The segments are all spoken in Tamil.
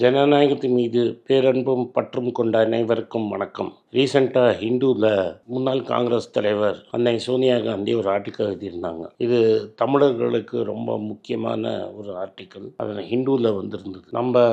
ஜனநாயகத்தின் மீது பேரன்பும் பற்றும் கொண்ட அனைவருக்கும் வணக்கம். ரீசெண்டாக ஹிந்துவில் முன்னாள் காங்கிரஸ் தலைவர் அன்னை சோனியா காந்தி ஒரு ஆர்டிக்கல் எழுதியிருந்தாங்க. இது தமிழர்களுக்கு ரொம்ப முக்கியமான ஒரு ஆர்டிக்கல் அதில் ஹிந்துவில் வந்திருந்தது. நம்ம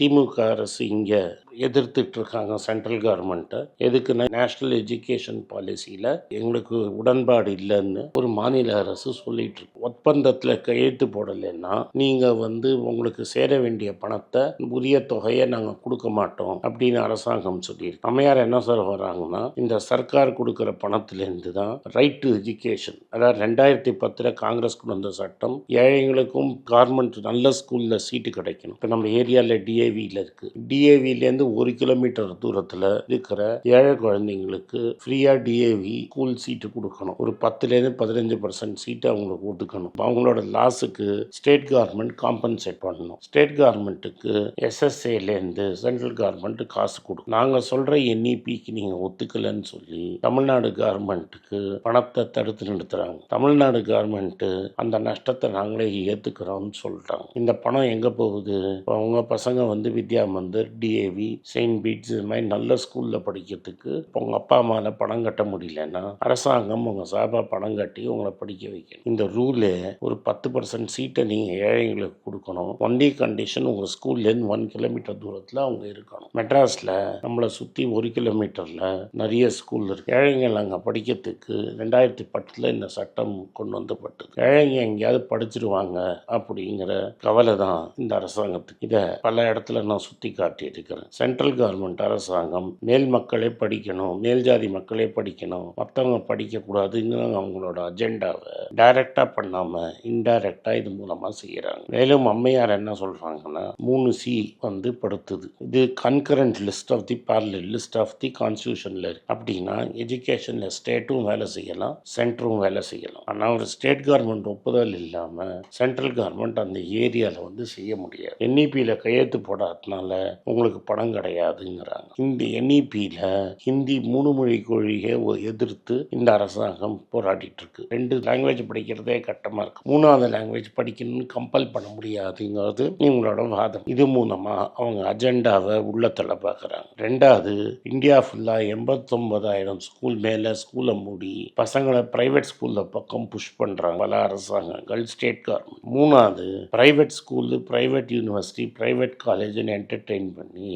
திமுக அரசு இங்கே எதிர்த்துட்டு இருக்காங்க சென்ட்ரல் கவர்மெண்ட்டை எதுக்குன்னா நேஷ்னல் எஜுகேஷன் பாலிசியில் எங்களுக்கு உடன்பாடு இல்லைன்னு ஒரு மாநில அரசு சொல்லிட்டு இருக்கு. ஒப்பந்தத்தில் கையெழுத்து போடலைன்னா நீங்கள் வந்து உங்களுக்கு சேர வேண்டிய பணத்தை உரிய தொகையை நாங்கள் கொடுக்க மாட்டோம் அப்படின்னு அரசாங்கம் சொல்லியிருக்கு. அம்மையார் என்ன சொல்ல வராங்கன்னா இந்த சர்க்கார் கொடுக்குற பணத்திலேருந்து தான் ரைட் டு எஜுகேஷன் அதாவது ரெண்டாயிரத்தி பத்தில் காங்கிரஸ் கொண்டு வந்த சட்டம் ஏழைங்களுக்கும் கார்மெண்ட் நல்ல ஸ்கூலில் சீட்டு கிடைக்கணும். இப்போ நம்ம ஏரியாவில் டிஏவியில் இருக்குது டிஏவிலேருந்து ஒரு கிலோமீட்டர் தூரத்தில் இருக்கிற ஏழை குழந்தைங்களுக்கு ஃப்ரீயாக டிஏவி ஸ்கூல் சீட்டு கொடுக்கணும். ஒரு பத்துலேருந்து பதினஞ்சு பர்சன்ட் சீட்டு அவங்களுக்கு ஒதுக்கணும். அவங்களோட லாஸுக்கு ஸ்டேட் கவர்மெண்ட் காம்பன்சேட் பண்ணணும். ஸ்டேட் கவர்மெண்ட்டுக்கு எஸ்எஸ்ஏலேருந்து சென்ட்ரல் கவர்மெண்ட் காசு கொடுக்கும் நாங்கள் சொல்கிற என்இபிக்கு நீங்கள் ஒத்துக்கலைன்னு சொல்லி தமிழ்நாடு கவர்மெண்ட்டுக்கு பணத்தை தடுத்து நிறுத்துறாங்க. தமிழ்நாடு கவர்மெண்ட்டு அந்த நஷ்டத்தை நாங்களே ஏற்றுக்கிறோம்னு சொல்லிட்டாங்க இந்த பணம் எங்கே போகுது? அவங்க பசங்க வந்து Vidya Mandir DAV Saint Bede's இது மாதிரி நல்ல ஸ்கூலில் படிக்கிறதுக்கு இப்போ உங்கள் அப்பா அம்மாவில் பணம் கட்ட முடியலன்னா அரசாங்கம் உங்கள் சார்பாக பணம் கட்டி உங்களை படிக்க வைக்கணும். இந்த ரூலு ஒரு பத்து பர்சன்ட் சீட்டை நீங்கள் ஏழைங்களுக்கு கொடுக்கணும். ஒன்லி கண்டிஷன் உங்கள் ஸ்கூல்லேருந்து ஒன் கிலோமீட்டர் தூரத்தில் அவங்க இருக்கணும். மெட்ராஸில் நம்மளை சுற்றி ஒரு கிலோமீட்டரில் நிறைய ஸ்கூல் இருக்குது ஏழைங்கள் அங்கே படிக்கிறதுக்கு ரெண்டாயிரத்தி பத்தில் இந்த சட்டம் கொண்டு வந்தப்பட்டது. ஏழைங்க எங்கேயாவது படிச்சிருவாங்க அப்படிங்கிற கவலை தான் இந்த அரசாங்கத்துக்கு. இதை பல இடத்துல நான் சுற்றி காட்டியிருக்கிறேன். சென்ட்ரல் கவர்மெண்ட் அரசாங்கம் மேல் மக்களே படிக்கணும் மேல் ஜாதி மக்களே படிக்கணும் மற்றவங்க படிக்கக்கூடாதுன்னு அவங்களோட அஜெண்டாவை டைரக்டாக பண்ணாமல் இன்டைரக்டாக இது மூலமாக செய்கிறாங்க மேலும் அம்மையார் என்ன சொல்கிறாங்கன்னா மூணு சி வந்து படுத்துது. இது concurrent list of the parallel list of the கான்ஸ்டியூஷனில் இருக்கு. அப்படின்னா எஜுகேஷனில் ஸ்டேட்டும் வேலை செய்யலாம் சென்டரும் வேலை செய்யலாம். ஆனால் ஒரு ஸ்டேட் கவர்மெண்ட் ஒப்புதல் இல்லாமல் சென்ட்ரல் கவர்மெண்ட் அந்த ஏரியாவில் வந்து செய்ய முடியாது. என்இபியில் கையெழுத்து போடாதனால உங்களுக்கு பணம் கிடையாதுங்கிறாங்க. இந்த என்இபியில் ஹிந்தி மூணு மொழி கொள்கையை எதிர்த்து இந்த அரசாங்கம் போராடிட்டு இருக்கு ரெண்டு லாங்குவேஜ் படிக்கிறதே கட்டமாக இருக்கு. மூணாவது லாங்குவேஜ் படிக்கணும்னு கம்பல் பண்ண முடியாதுங்கிறது இவங்களோட வாதம். இது மூணு மூலமாக அவங்க அஜெண்டாவை உள்ளத்தில் பார்க்குறாங்க ரெண்டாவது இந்தியா ஃபுல்லாக எண்பத்தொம்பதாயிரம் ஸ்கூல் மேலே ஸ்கூலை மூடி பசங்களை ப்ரைவேட் ஸ்கூலில் பக்கம் புஷ் பண்ணுறாங்க பல அரசாங்கங்கள் ஸ்டேட் கவர்மெண்ட் மூணாவது private school private university private காலேஜ்னு entertain பண்ணி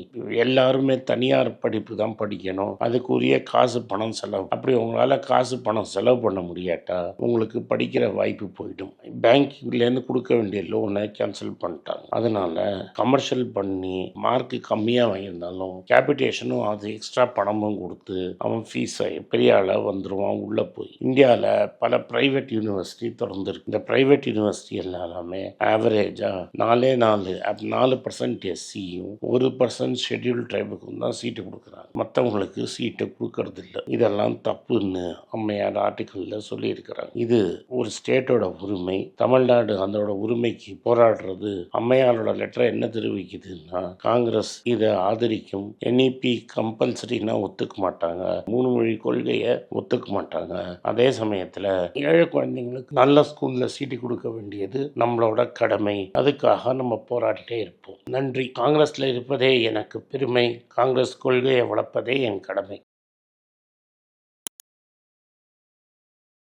எல்லாருமே தனியார் படிப்பு தான் படிக்கணும். அதுக்குரிய காசு பணம் செலவு. அப்படி உங்களால் காசு பணம் செலவு பண்ண முடியாட்டா உங்களுக்கு படிக்கிற வாய்ப்பு போயிடும். பேங்க்லேருந்து கொடுக்க வேண்டிய லோனை கேன்சல் பண்ணிட்டாங்க. அதனால கமர்ஷியல் பண்ணி மார்க் கம்மியாக வாங்கியிருந்தாலும் கேபிட்டேஷனும் அது எக்ஸ்ட்ரா பணமும் கொடுத்து அவன் ஃபீஸை பெரிய ஆளாக வந்துடுவான் உள்ளே போய். இந்தியாவில் பல ப்ரைவேட் யூனிவர்சிட்டி திறந்துருக்கு. இந்த ப்ரைவேட் யூனிவர்சிட்டி எல்லாமே ஆவரேஜாக நாலே நாலு நாலு பர்சன்ட் எஸ்சியும் ஒரு பர்சன்ட் ஷெட்யூல் ட்ரைபுக்கும் தான் சீட்டு கொடுக்குறாங்க. மற்றவங்களுக்கு சீட்டு கொடுக்கறது இல்லை இதெல்லாம் தப்புன்னு அம்மையார் ஆர்டிக்கலில் சொல்லியிருக்கிறாங்க. இது ஒரு ஸ்டேட்டோட உரிமை. தமிழ்நாடு அதோட உரிமைக்கு போராடுறது அம்மையாரோட லெட்டரை என்ன தெரிவிக்குதுன்னா காங்கிரஸ் இதை ஆதரிக்கும் என்இபி கம்பல்சரினா ஒத்துக்க மாட்டாங்க. மூணு மொழி கொள்கையை ஒத்துக்க மாட்டாங்க. அதே சமயத்தில் ஏழை குழந்தைங்களுக்கு நல்ல ஸ்கூலில் சீட்டு கொடுக்க வேண்டியது நம்மளோட கடமை. அதுக்காக நம்ம போராடிட்டே இருப்போம். நன்றி. காங்கிரஸில் இருப்பதே எனக்கு பெருமை. காங்கிரஸ் கொள்கையை வளர்ப்பதே என் கடமை.